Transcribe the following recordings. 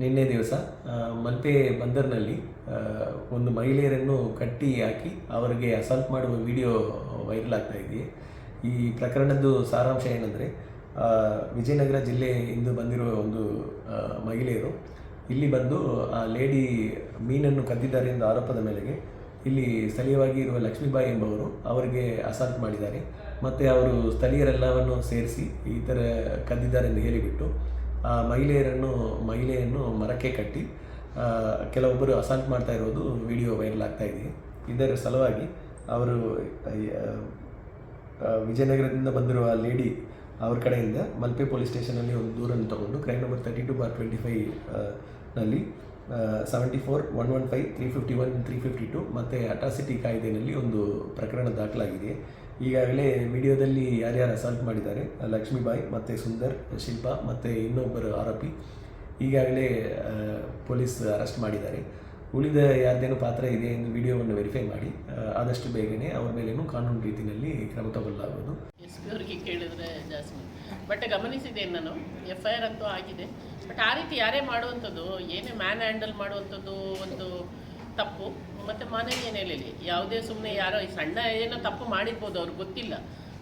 ನಿನ್ನೆ ದಿವಸ ಮಲ್ಪೆ ಬಂದರ್ನಲ್ಲಿ ಒಂದು ಮಹಿಳೆಯರನ್ನು ಕಟ್ಟಿ ಹಾಕಿ ಅವರಿಗೆ ಅಸಾಲ್ಟ್ ಮಾಡುವ ವಿಡಿಯೋ ವೈರಲ್ ಆಗ್ತಾ ಇದೆಯೇ ಈ ಪ್ರಕರಣದ್ದು ಸಾರಾಂಶ ಏನಂದರೆ ವಿಜಯನಗರ ಜಿಲ್ಲೆಯಿಂದ ಬಂದಿರುವ ಒಂದು ಮಹಿಳೆಯರು, ಇಲ್ಲಿ ಬಂದು, ಆ, ಲೇಡಿ ಮೀನನ್ನು ಕದ್ದಿದ್ದಾರೆ ಎಂದು ಆರೋಪದ ಮೇರೆಗೆ, ಇಲ್ಲಿ ಸ್ಥಳೀಯವಾಗಿ ಇರುವ ಲಕ್ಷ್ಮೀಬಾಯಿ ಎಂಬವರು ಅವರಿಗೆ ಅಸಾಲ್ಟ್ ಮಾಡಿದ್ದಾರೆ. ಮತ್ತು ಅವರು ಸ್ಥಳೀಯರೆಲ್ಲವನ್ನು ಸೇರಿಸಿ ಈ ಥರ ಕದ್ದಿದ್ದಾರೆ ಎಂದು ಹೇಳಿಬಿಟ್ಟು ಮಹಿಳೆಯರನ್ನು, ಮಹಿಳೆಯನ್ನು ಮರಕ್ಕೆ ಕಟ್ಟಿ ಕೆಲವೊಬ್ಬರು ಅಸಾಲ್ಟ್ ಮಾಡ್ತಾ ಇರೋದು ವಿಡಿಯೋ ವೈರಲ್ ಆಗ್ತಾ ಇದೆ. ಇದರ ಸಲುವಾಗಿ ಅವರು ವಿಜಯನಗರದಿಂದ ಬಂದಿರುವ ಲೇಡಿ ಅವ್ರ ಕಡೆಯಿಂದ ಮಲ್ಪೆ ಪೊಲೀಸ್ ಸ್ಟೇಷನಲ್ಲಿ ಒಂದು ದೂರನ್ನು ತಗೊಂಡು, crime number thirty two bar twenty ಫೈವ್ನಲ್ಲಿ seventy four one one five three fifty one three fifty two ಮತ್ತು ಅಟಾಸಿಟಿ ಕಾಯ್ದೆಯಲ್ಲಿ ಒಂದು ಪ್ರಕರಣ ದಾಖಲಾಗಿದೆ. ಈಗಾಗಲೇ ವಿಡಿಯೋದಲ್ಲಿ ಯಾರ್ಯಾರು ಅಸಾಲ್ಟ್ ಮಾಡಿದ್ದಾರೆ, ಲಕ್ಷ್ಮೀಬಾಯಿ ಮತ್ತು ಸುಂದರ್, ಶಿಲ್ಪಾ ಮತ್ತು ಇನ್ನೊಬ್ಬರು ಆರೋಪಿ ಈಗಾಗಲೇ ಪೊಲೀಸ್ ಅರೆಸ್ಟ್ ಮಾಡಿದ್ದಾರೆ. ಉಳಿದ ಯಾರ್ದೇನೋ ಪಾತ್ರ ಇದೆ ಎಂದು ವಿಡಿಯೋವನ್ನು ವೆರಿಫೈ ಮಾಡಿ ಆದಷ್ಟು ಬೇಗನೆ ಅವ್ರ ಮೇಲೇನು ಕಾನೂನು ರೀತಿಯಲ್ಲಿ ಕ್ರಮ ತಗೊಳ್ಳಲಾಗುವುದು. ಕೇಳಿದ್ರೆ ಜಾಸ್ತಿ ಬಟ್ ಗಮನಿಸಿದ್ದೇನೆ ನಾನು ಎಫ್ ಐ ಆರ್ ಅಂತೂ ಆಗಿದೆ. ಬಟ್ ಆ ರೀತಿ ಯಾರೇ ಮಾಡುವಂಥದ್ದು, ಏನೇ ಮ್ಯಾನ್ ಹ್ಯಾಂಡಲ್ ಮಾಡುವಂಥದ್ದು ಒಂದು ತಪ್ಪು. ಮತ್ತು ಮಾನವೀಯ ನೆಲೆಯಲ್ಲಿ ಯಾವುದೇ ಸುಮ್ಮನೆ ಯಾರೋ ಈ ಸಣ್ಣ ಏನೋ ತಪ್ಪು ಮಾಡಿರ್ಬೋದು ಅವ್ರಿಗೆ ಗೊತ್ತಿಲ್ಲ.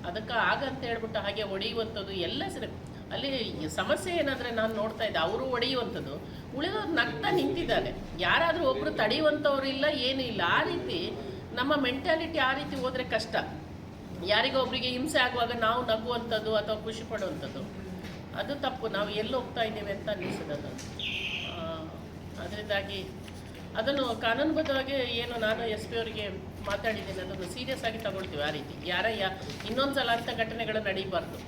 ಅದಕ್ಕೆ ಆಗಂತ ಹೇಳ್ಬಿಟ್ಟು ಹಾಗೆ ಹೊಡೆಯುವಂಥದ್ದು ಎಲ್ಲ ಸರಿ. ಅಲ್ಲಿ ಸಮಸ್ಯೆ ಏನಾದರೆ ನಾನು ನೋಡ್ತಾ ಇದ್ದೆ, ಅವರು ಹೊಡೆಯುವಂಥದ್ದು ಉಳಿದವ್ರು ನಗ್ತಾ ನಿಂತಿದ್ದಾರೆ. ಯಾರಾದರೂ ಒಬ್ಬರು ತಡೆಯುವಂಥವ್ರು ಇಲ್ಲ, ಏನೂ ಇಲ್ಲ. ಆ ರೀತಿ ನಮ್ಮ ಮೆಂಟ್ಯಾಲಿಟಿ ಆ ರೀತಿ ಹೋದರೆ ಕಷ್ಟ. ಯಾರಿಗೋ ಒಬ್ಬರಿಗೆ ಹಿಂಸೆ ಆಗುವಾಗ ನಾವು ನಗುವಂಥದ್ದು ಅಥವಾ ಖುಷಿ ಪಡುವಂಥದ್ದು? ಅದು ತಪ್ಪು. ನಾವು ಎಲ್ಲಿ ಹೋಗ್ತಾ ಇದ್ದೀವಿ ಅಂತ ಅನ್ನಿಸ್ತದೆ ಅದು ಅದರಿಂದಾಗಿ ಅದನ್ನು ಕಾನೂನುಬದ್ಧವಾಗಿ ಏನು ನಾನು ಎಸ್ ಪಿ ಅವರಿಗೆ ಮಾತಾಡಿದ್ದೀನಿ ಅದನ್ನು ಸೀರಿಯಸ್ ಆಗಿ ತಗೊಳ್ತೀವಿ ಆ ರೀತಿ. ಯಾರ ಯಾ ಇನ್ನೊಂದು ಸಲ ಅಂಥ ಘಟನೆಗಳು ನಡೀಬಾರ್ದು.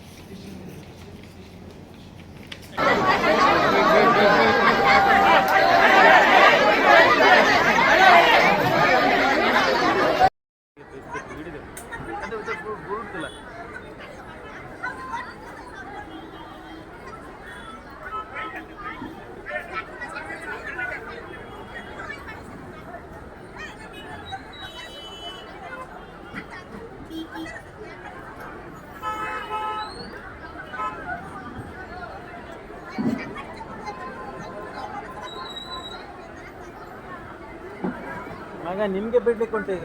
ಮಗ ನಿಮ್ಗೆ ಬಿಡ್ಲಿಕ್ಕೆ ಉಂಟು ಈಗ.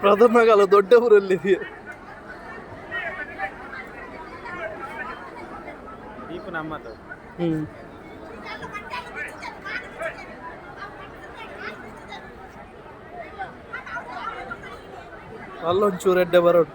ಪ್ರಥಮಗಾಲ ಕಾಲ ದೊಡ್ಡವರಲ್ಲಿ ನಮ್ಮದು ಹ್ಮ್. ಅಲ್ಲೊಂಚೂರು ಎಡ್ಡೆ ಹ್ಮ್